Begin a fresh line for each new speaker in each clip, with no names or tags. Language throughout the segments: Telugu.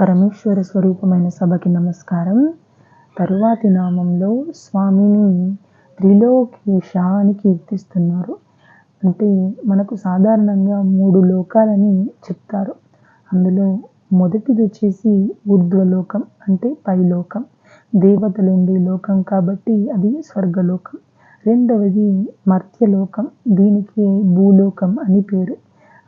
పరమేశ్వర స్వరూపమైన సభకి నమస్కారం తరువాతి నామంలో స్వామిని త్రిలోకేశ అని కీర్తిస్తున్నారు అంటే మనకు సాధారణంగా మూడు లోకాలని చెప్తారు అందులో మొదటిది వచ్చేసి ఊర్ధ్వలోకం అంటే పైలోకం దేవతలు ఉండే లోకం కాబట్టి అది స్వర్గలోకం రెండవది మర్త్యలోకం దీనికి భూలోకం అని పేరు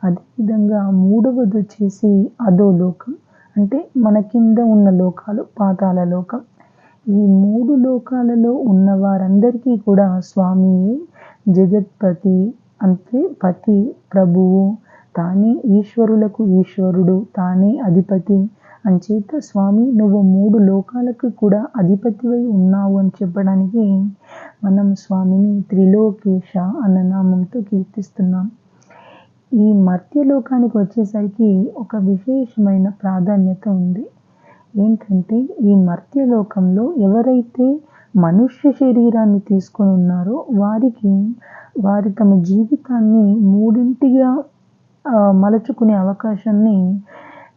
అదేవిధంగా మూడవది వచ్చేసి అధోలోకం అంటే మన కింద ఉన్న లోకాలు పాతాల లోకం ఈ మూడు లోకాలలో ఉన్న వారందరికీ కూడా స్వామి జగత్పతి అంటే పతి ప్రభువు తానే ఈశ్వరులకు ఈశ్వరుడు తానే అధిపతి అంచేత స్వామి నువ్వు మూడు లోకాలకు కూడా అధిపతివై ఉన్నావు అని చెప్పడానికి మనం స్వామిని త్రిలోకేశ అన్న నామంతో కీర్తిస్తున్నాం ఈ మర్త్యలోకానికి వచ్చేసరికి ఒక విశేషమైన ప్రాధాన్యత ఉంది ఏంటంటే ఈ మర్త్యలోకంలో ఎవరైతే మనుష్య శరీరాన్ని తీసుకొని ఉన్నారో వారికి వారి తమ జీవితాన్ని మూడింటిగా మలచుకునే అవకాశాన్ని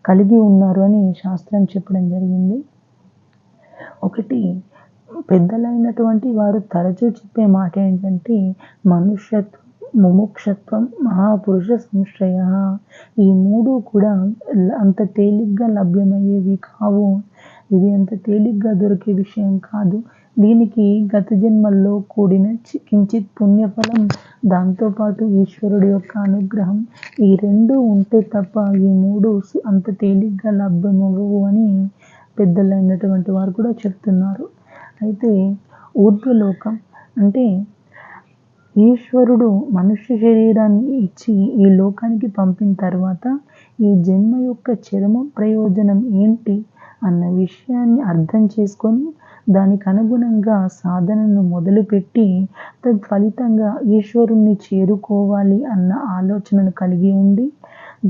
కలిగి ఉన్నారు అని శాస్త్రం చెప్పడం జరిగింది ఒకటి పెద్దలైనటువంటి వారు తరచూ చెప్పే మాట ఏంటంటే మనుష్యత్వం ముముక్షత్వం మహాపురుష సంశ్రయ ఈ మూడు కూడా అంత తేలిగ్గా లభ్యమయ్యేవి కావు ఇది అంత తేలిగ్గా దొరికే విషయం కాదు దీనికి గత జన్మల్లో కూడిన కించిత్ పుణ్యఫలం దాంతోపాటు ఈశ్వరుడి యొక్క అనుగ్రహం ఈ రెండు ఉంటే తప్ప ఈ మూడు అంత తేలిగ్గా లభ్యమవ్వవు అని పెద్దలైనటువంటి వారు కూడా చెప్తున్నారు అయితే ఊర్ధ్వలోకం అంటే ఈశ్వరుడు మనుష్య శరీరాన్ని ఇచ్చి ఈ లోకానికి పంపిన తర్వాత ఈ జన్మ యొక్క చరమ ప్రయోజనం ఏంటి అన్న విషయాన్ని అర్థం చేసుకొని దానికి అనుగుణంగా సాధనను మొదలుపెట్టి తద్ఫలితంగా ఈశ్వరుణ్ణి చేరుకోవాలి అన్న ఆలోచనను కలిగి ఉండి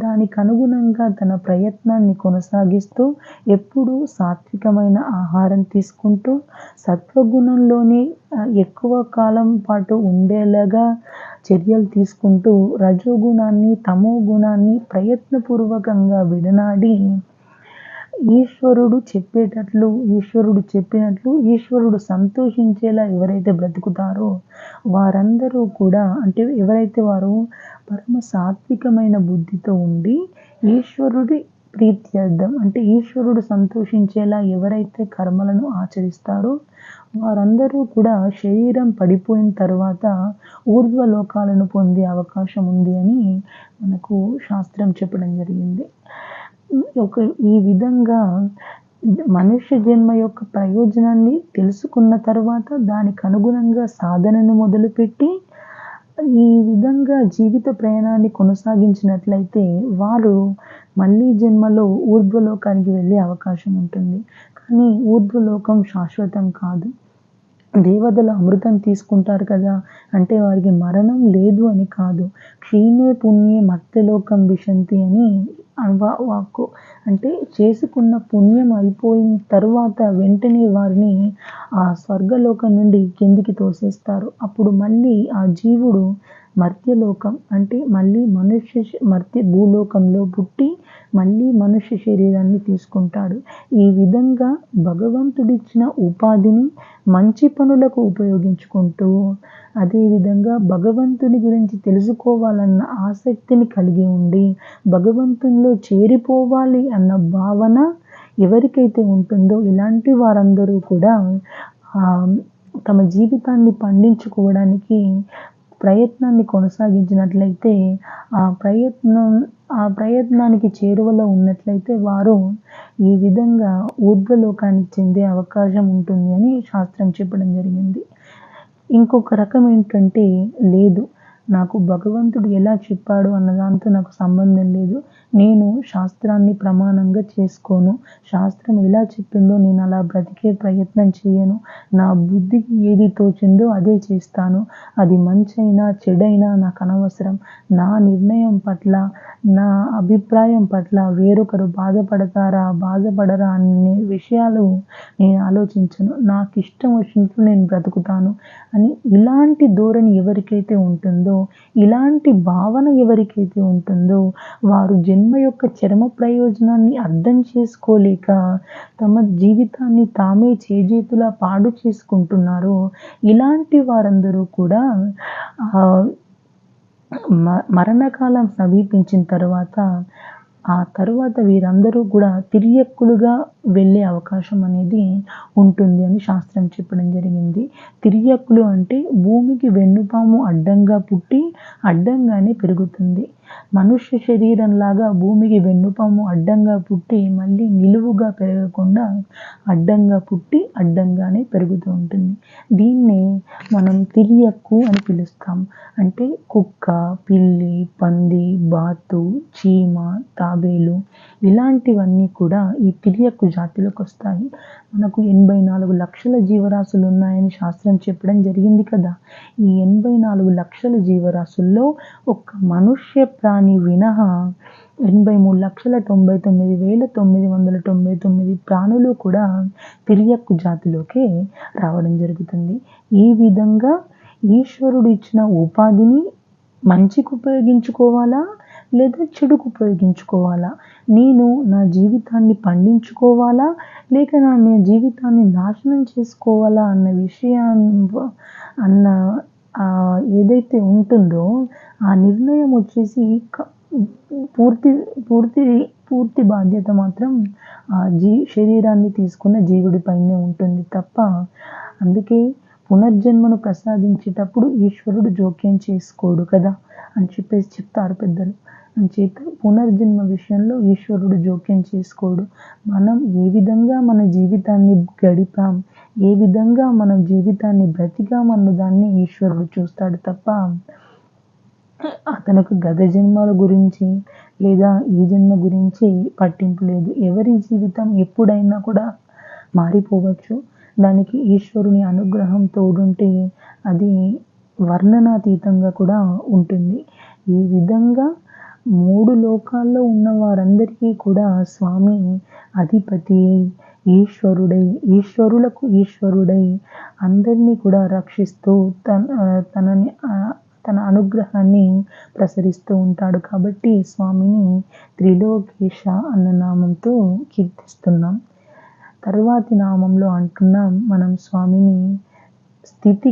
దానికి అనుగుణంగా తన ప్రయత్నాన్ని కొనసాగిస్తూ ఎప్పుడూ సాత్వికమైన ఆహారం తీసుకుంటూ సత్వగుణంలోనే ఎక్కువ కాలం పాటు ఉండేలాగా చర్యలు తీసుకుంటూ రజోగుణాన్ని తమో గుణాన్ని ప్రయత్నపూర్వకంగా విడనాడి ఈశ్వరుడు చెప్పేటట్లు ఈశ్వరుడు చెప్పినట్లు ఈశ్వరుడు సంతోషించేలా ఎవరైతే బ్రతుకుతారో వారందరూ కూడా అంటే ఎవరైతే వారు పరమ సాత్వికమైన బుద్ధితో ఉండి ఈశ్వరుడి ప్రీత్యర్థం అంటే ఈశ్వరుడు సంతోషించేలా ఎవరైతే కర్మలను ఆచరిస్తారో వారందరూ కూడా శరీరం పడిపోయిన తర్వాత లోకాలను పొందే అవకాశం ఉంది అని మనకు శాస్త్రం చెప్పడం జరిగింది ఒక ఈ విధంగా మనుష్య జన్మ యొక్క ప్రయోజనాన్ని తెలుసుకున్న తర్వాత దానికి అనుగుణంగా సాధనను మొదలుపెట్టి ఈ విధంగా జీవిత ప్రయాణాన్ని కొనసాగించినట్లయితే వారు మళ్ళీ జన్మలో ఊర్ధ్వలోకానికి వెళ్ళే అవకాశం ఉంటుంది కానీ ఊర్ధ్వలోకం శాశ్వతం కాదు దేవతల అమృతం తీసుకుంటారు కదా అంటే వారికి మరణం లేదు అని కాదు క్షీణే పుణ్యే మర్త్యలోకం విశంతి అని వాక్కు అంటే చేసుకున్న పుణ్యం అయిపోయిన తర్వాత వెంటనే వారిని ఆ స్వర్గలోకం నుండి కిందికి తోసేస్తారు అప్పుడు మళ్ళీ ఆ జీవుడు మర్త్యలోకం అంటే మళ్ళీ మనుష్య మర్త్య భూలోకంలో పుట్టి మళ్ళీ మనుష్య శరీరాన్ని తీసుకుంటాడు ఈ విధంగా భగవంతుడిచ్చిన ఉపాధిని మంచి పనులకు ఉపయోగించుకుంటూ అదేవిధంగా భగవంతుని గురించి తెలుసుకోవాలన్న ఆసక్తిని కలిగి ఉండి భగవంతునిలో చేరిపోవాలి అన్న భావన ఎవరికైతే ఉంటుందో ఇలాంటి వారందరూ కూడా తమ జీవితాన్ని పండించుకోవడానికి ప్రయత్నాన్ని కొనసాగించినట్లయితే ఆ ప్రయత్నం ఆ ప్రయత్నానికి చేరువలో ఉన్నట్లయితే వారు ఈ విధంగా ఊర్ధ్వలోకానికి చెందే అవకాశం ఉంటుంది అని శాస్త్రం చెప్పడం జరిగింది ఇంకొక రకం ఏంటంటే లేదు నాకు భగవంతుడు ఎలా చెప్పాడు అన్నదాంతో నాకు సంబంధం లేదు నేను శాస్త్రాన్ని ప్రమాణంగా చేసుకోను శాస్త్రం ఎలా చెప్పిందో నేను అలా బ్రతికే ప్రయత్నం చేయను నా బుద్ధికి ఏది తోచిందో అదే చేస్తాను అది మంచైనా చెడైనా నాకు అనవసరం నా నిర్ణయం పట్ల నా అభిప్రాయం పట్ల వేరొకరు బాధపడతారా బాధపడరా అనే విషయాలు నేను ఆలోచించను నాకు ఇష్టం వచ్చినట్లు నేను బ్రతుకుతాను అని ఇలాంటి ధోరణి ఎవరికైతే ఉంటుందో ఇలాంటి భావన ఎవరికైతే ఉంటుందో వారు జన్ జన్మ యొక్క చరమ ప్రయోజనాన్ని అర్థం చేసుకోలేక తమ జీవితాన్ని తామే చేజేతులా పాడు చేసుకుంటున్నారు ఇలాంటి వారందరూ కూడా మరణకాలం సమీపించిన తర్వాత ఆ తర్వాత వీరందరూ కూడా తిరియక్కులుగా వెళ్ళే అవకాశం అనేది ఉంటుంది అని శాస్త్రం చెప్పడం జరిగింది తిరియక్కులు అంటే భూమికి వెన్నుపాము అడ్డంగా పుట్టి అడ్డంగానే పెరుగుతుంది మనుష్య శరీరంలాగా భూమికి వెన్నుపాము అడ్డంగా పుట్టి మళ్ళీ నిలువుగా పెరగకుండా అడ్డంగా పుట్టి అడ్డంగానే పెరుగుతూ ఉంటుంది దీన్ని మనం తిరియక్కు అని పిలుస్తాం అంటే కుక్క పిల్లి పంది బాతు చీమ తాబేలు ఇలాంటివన్నీ కూడా ఈ తిరియక్కు జాతిలోకి వస్తాయి మనకు ఎనభై నాలుగు లక్షల జీవరాశులు ఉన్నాయని శాస్త్రం చెప్పడం జరిగింది కదా ఈ ఎనభై నాలుగు లక్షల జీవరాశుల్లో ఒక మనుష్య ప్రాణి వినహా ఎనభై మూడు లక్షల తొంభై తొమ్మిది వేల తొమ్మిది వందల తొంభై తొమ్మిది ప్రాణులు కూడా తిరియక్కు జాతిలోకి రావడం జరుగుతుంది ఈ విధంగా ఈశ్వరుడు ఇచ్చిన ఉపాధిని మంచికి ఉపయోగించుకోవాలా లేదా చెడుకు ఉపయోగించుకోవాలా నేను నా జీవితాన్ని పండించుకోవాలా లేక నా జీవితాన్ని నాశనం చేసుకోవాలా అన్న విషయాన్ని అన్న ఏదైతే ఉంటుందో ఆ నిర్ణయం వచ్చేసి పూర్తి పూర్తి పూర్తి బాధ్యత మాత్రం ఆ జీ శరీరాన్ని తీసుకున్న జీవుడిపైనే ఉంటుంది తప్ప అందుకే పునర్జన్మను ప్రసాదించేటప్పుడు ఈశ్వరుడు జోక్యం చేసుకోడు కదా అని చెప్పేసి చెప్తారు పెద్దలు చేత పునర్జన్మ విషయంలో ఈశ్వరుడు జోక్యం చేసుకోడు మనం ఏ విధంగా మన జీవితాన్ని గడిపాం ఏ విధంగా మన జీవితాన్ని అన్న దాన్ని ఈశ్వరుడు చూస్తాడు తప్ప అతనికి గత జన్మల గురించి లేదా ఈ జన్మ గురించి పట్టింపు లేదు ఎవరి జీవితం ఎప్పుడైనా కూడా మారిపోవచ్చు దానికి ఈశ్వరుని అనుగ్రహం తోడుంటే అది వర్ణనాతీతంగా కూడా ఉంటుంది ఈ విధంగా మూడు లోకాల్లో ఉన్న వారందరికీ కూడా స్వామి అధిపతి ఈశ్వరుడై ఈశ్వరులకు ఈశ్వరుడై అందరినీ కూడా రక్షిస్తూ తన తనని తన అనుగ్రహాన్ని ప్రసరిస్తూ ఉంటాడు కాబట్టి స్వామిని త్రిలోకేశ అన్న నామంతో కీర్తిస్తున్నాం తర్వాతి నామంలో అంటున్నాం మనం స్వామిని స్థితి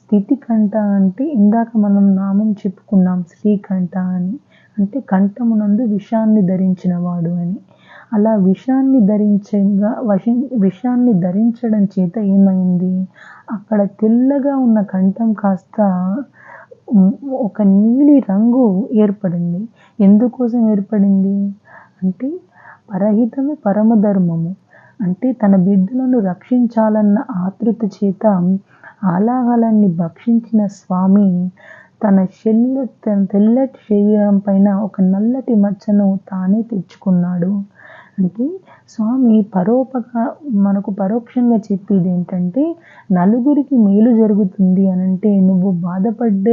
స్థితికంట అంటే ఇందాక మనం నామం చెప్పుకున్నాం శ్రీకంఠ అని అంటే కంఠమునందు విషాన్ని ధరించినవాడు అని అలా విషాన్ని ధరించగా వశ విషాన్ని ధరించడం చేత ఏమైంది అక్కడ తెల్లగా ఉన్న కంఠం కాస్త ఒక నీలి రంగు ఏర్పడింది ఎందుకోసం ఏర్పడింది అంటే పరహితమే పరమధర్మము అంటే తన బిడ్డలను రక్షించాలన్న ఆతృత చేత ఆలాహలాన్ని భక్షించిన స్వామి తన చెల్లు తన తెల్లటి శరీరం పైన ఒక నల్లటి మచ్చను తానే తెచ్చుకున్నాడు అంటే స్వామి పరోపక మనకు పరోక్షంగా చెప్పేది ఏంటంటే నలుగురికి మేలు జరుగుతుంది అని అంటే నువ్వు బాధపడ్డ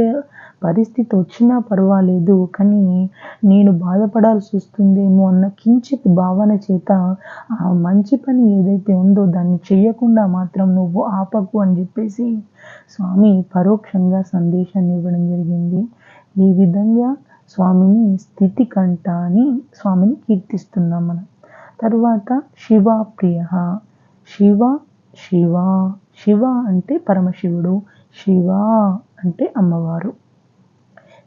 పరిస్థితి వచ్చినా పర్వాలేదు కానీ నేను బాధపడాల్సి వస్తుందేమో అన్న కించిత్ భావన చేత ఆ మంచి పని ఏదైతే ఉందో దాన్ని చేయకుండా మాత్రం నువ్వు ఆపకు అని చెప్పేసి స్వామి పరోక్షంగా సందేశాన్ని ఇవ్వడం జరిగింది ఈ విధంగా స్వామిని స్థితి కంట అని స్వామిని కీర్తిస్తున్నాం మనం తర్వాత శివ ప్రియ శివ శివ శివ అంటే పరమశివుడు శివ అంటే అమ్మవారు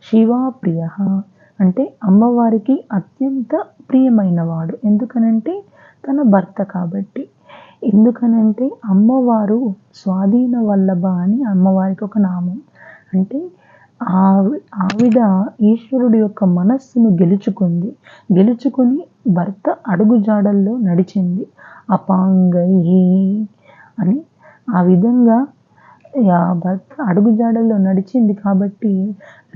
శివాప్రియ అంటే అమ్మవారికి అత్యంత ప్రియమైనవాడు ఎందుకనంటే తన భర్త కాబట్టి ఎందుకనంటే అమ్మవారు స్వాధీన వల్లభ అని అమ్మవారికి ఒక నామం అంటే ఆవిడ ఈశ్వరుడు యొక్క మనస్సును గెలుచుకుంది గెలుచుకుని భర్త అడుగుజాడల్లో నడిచింది అపాంగై అని ఆ విధంగా అడుగుజాడల్లో నడిచింది కాబట్టి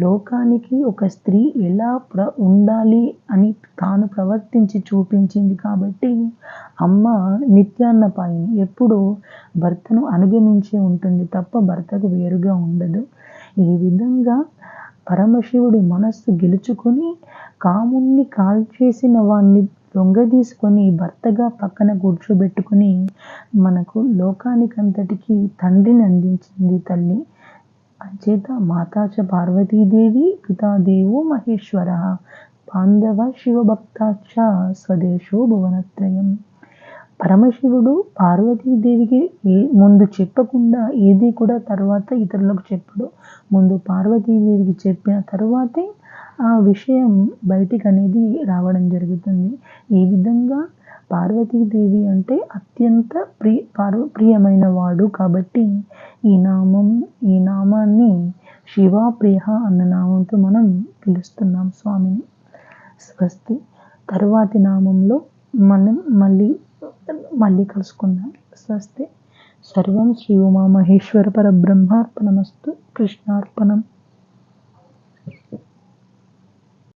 లోకానికి ఒక స్త్రీ ఎలా ప్ర ఉండాలి అని తాను ప్రవర్తించి చూపించింది కాబట్టి అమ్మ నిత్యాన్నపాయిని ఎప్పుడూ భర్తను అనుగమించి ఉంటుంది తప్ప భర్తకు వేరుగా ఉండదు ఈ విధంగా పరమశివుడి మనస్సు గెలుచుకొని కాముణ్ణి కాల్చేసిన వాణ్ణి దొంగ తీసుకొని భర్తగా పక్కన కూర్చోబెట్టుకుని మనకు లోకానికంతటికి తండ్రిని అందించింది తల్లి అంచేత మాతాచ పార్వతీదేవి పితా మహేశ్వర పాండవ శివభక్తాశ్చ స్వదేశో భువనత్రయం పరమశివుడు పార్వతీదేవికి ముందు చెప్పకుండా ఏది కూడా తర్వాత ఇతరులకు చెప్పడు ముందు పార్వతీదేవికి చెప్పిన తర్వాతే ఆ విషయం బయటికి అనేది రావడం జరుగుతుంది ఈ విధంగా పార్వతీదేవి అంటే అత్యంత ప్రియ పార్వ ప్రియమైన వాడు కాబట్టి ఈ నామం ఈ నామాన్ని శివాప్రియ అన్న నామంతో మనం పిలుస్తున్నాం స్వామిని స్వస్తి తరువాతి నామంలో మనం మళ్ళీ మళ్ళీ కలుసుకుందాం స్వస్తి సర్వం శ్రీ ఉమామహేశ్వర పరబ్రహ్మార్పణమస్తు కృష్ణార్పణం